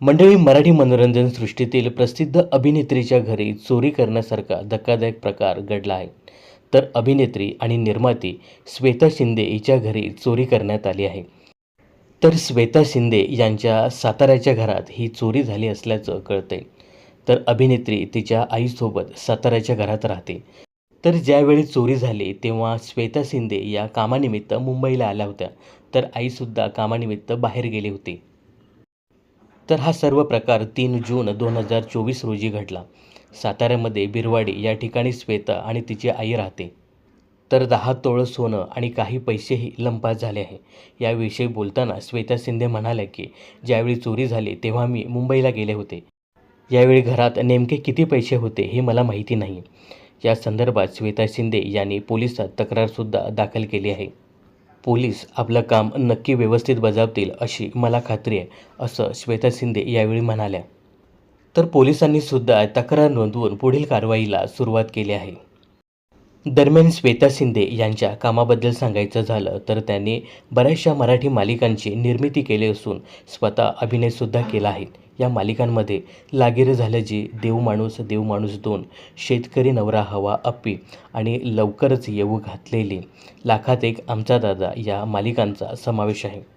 मंडळी मराठी मनोरंजन सृष्टीतील प्रसिद्ध अभिनेत्रीच्या घरी चोरी करण्यासारखा धक्कादायक प्रकार घडला आहे. तर अभिनेत्री आणि निर्माती श्वेता शिंदे हिच्या घरी चोरी करण्यात आली आहे. तर श्वेता शिंदे यांच्या साताऱ्याच्या घरात ही चोरी झाली असल्याचं कळतंय. तर अभिनेत्री तिच्या आईसोबत साताऱ्याच्या घरात राहते. तर ज्यावेळी चोरी झाली तेव्हा श्वेता शिंदे या कामानिमित्त मुंबईला आल्या होत्या. तर आईसुद्धा कामानिमित्त बाहेर गेली होती. तर हा सर्व प्रकार तीन जून दोन हजार चोवीस रोजी घडला. साताऱ्यामध्ये बिरवाडी या ठिकाणी श्वेता आणि तिची आई राहते. तर दहा तोळं सोनं आणि काही पैसेही लंपास झाले आहे. याविषयी बोलताना श्वेता शिंदे म्हणाल्या की ज्यावेळी चोरी झाली तेव्हा मी मुंबईला गेले होते. यावेळी घरात नेमके किती पैसे होते हे मला माहिती नाही. या संदर्भात श्वेता शिंदे यांनी पोलिसात तक्रारसुद्धा दाखल केली आहे. पोलीस आपलं काम नक्की व्यवस्थित बजावतील अशी मला खात्री आहे असं श्वेता शिंदे यावेळी म्हणाल्या. तर पोलिसांनी सुद्धा तक्रार नोंदवून पुढील कारवाईला सुरुवात केली आहे. दरम्यान श्वेता शिंदे यांच्या कामाबद्दल सांगायचं झालं तर त्यांनी बऱ्याचशा मराठी मालिकांची निर्मिती केली असून स्वतः अभिनयसुद्धा केला आहे. या मालिकांमध्ये लागीर झालं जी देव माणूस देव माणूस दोन शेतकरी नवरा हवा अप्पी आणि लवकरच येऊ घातलेली. लाखात एक आमचा दादा या मालिकांचा समावेश आहे.